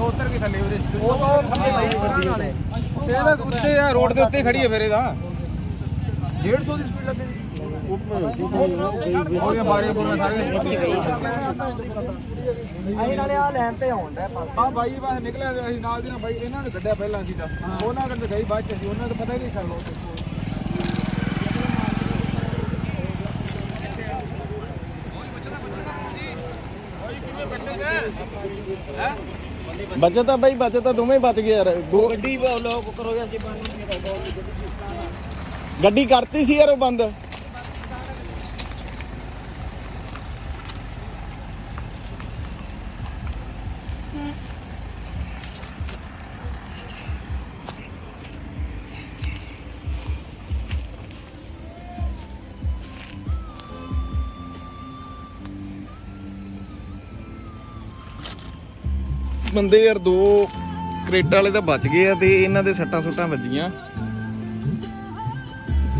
ਉਤਰ ਕੇ ਥੱਲੇ ਉਹਦੇ ਉਹ ਤਾਂ ਉੱਤੇ ਆ ਰੋਡ ਦੇ ਉੱਤੇ ਖੜੀ ਹੈ ਫੇਰੇ ਦਾ 150 ਦੀ ਸਪੀਡ ਲੱਗਦੀ ਉਹਦੇ ਬਾਰੇ ਬੋਲਣਾ ਸਾਰੇ ਨਾਲੇ ਆ ਲੈਣ ਤੇ ਆਉਣ ਦਾ ਆ ਬਾਈ ਬਾਹਰ ਨਿਕਲਿਆ ਅਸੀਂ ਨਾਲ ਦੀ ਨਾਲ ਬਾਈ, ਇਹਨਾਂ ਨੇ ਕੱਢਿਆ ਪਹਿਲਾਂ ਸੀ ਤਾਂ ਉਹਨਾਂ ਕਰਕੇ ਗਈ ਬਾਅਦ ਚ ਉਹਨਾਂ ਨੂੰ ਪਤਾ ਹੀ ਨਹੀਂ ਚੱਲੋ ਬਚਤ ਤਾਂ ਬਾਈ ਬਚਤ ਤਾਂ ਦੋਵੇਂ ਬਚ ਗਏ ਯਾਰ। ਦੋ ਗੱਡੀ ਲੋਕ ਕਰੋਗੇ ਅਸੀਂ ਬੰਦ ਗੱਡੀ ਕਰਤੀ ਸੀ ਯਾਰ ਉਹ ਬੰਦ। ਬੰਦੇ ਯਾਰ ਦੋ ਕ੍ਰੇਟਾ ਵਾਲੇ ਤਾਂ ਬਚ ਗਏ ਆ ਤੇ ਇਹਨਾਂ ਦੇ ਸੱਟਾਂ ਸੁੱਟਾਂ ਵੱਜੀਆਂ।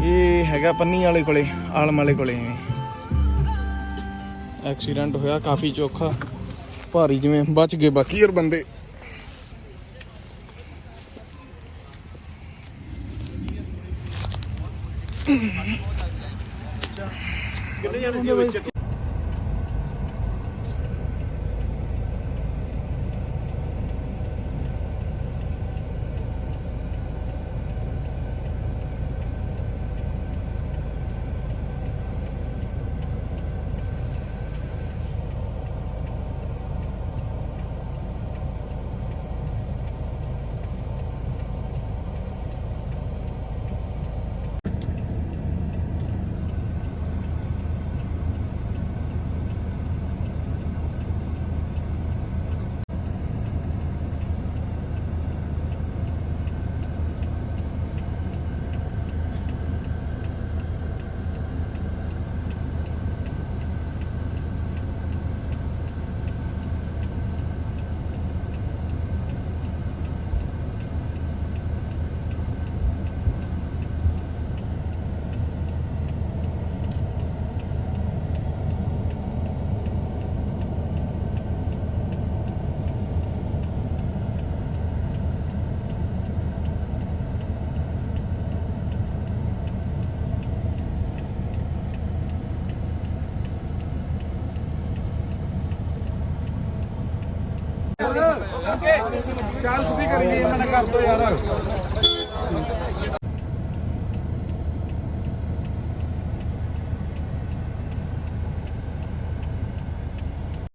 ਇਹ ਹੈਗਾ ਪੰਨੀ ਵਾਲੇ ਕੋਲੇ, ਆਲਮ ਵਾਲੇ ਕੋਲੇ ਐਕਸੀਡੈਂਟ ਹੋਇਆ, ਕਾਫੀ ਚੋਖਾ, ਭਾਰੀ ਜਿਵੇਂ, ਬਚ ਗਏ ਬਾਕੀ ਯਾਰ ਬੰਦੇ। ਚਾਰ ਸੁਧੀ ਕਰੀ ਇਹਨਾਂ ਨੇ ਕਰ ਦੋ ਯਾਰ।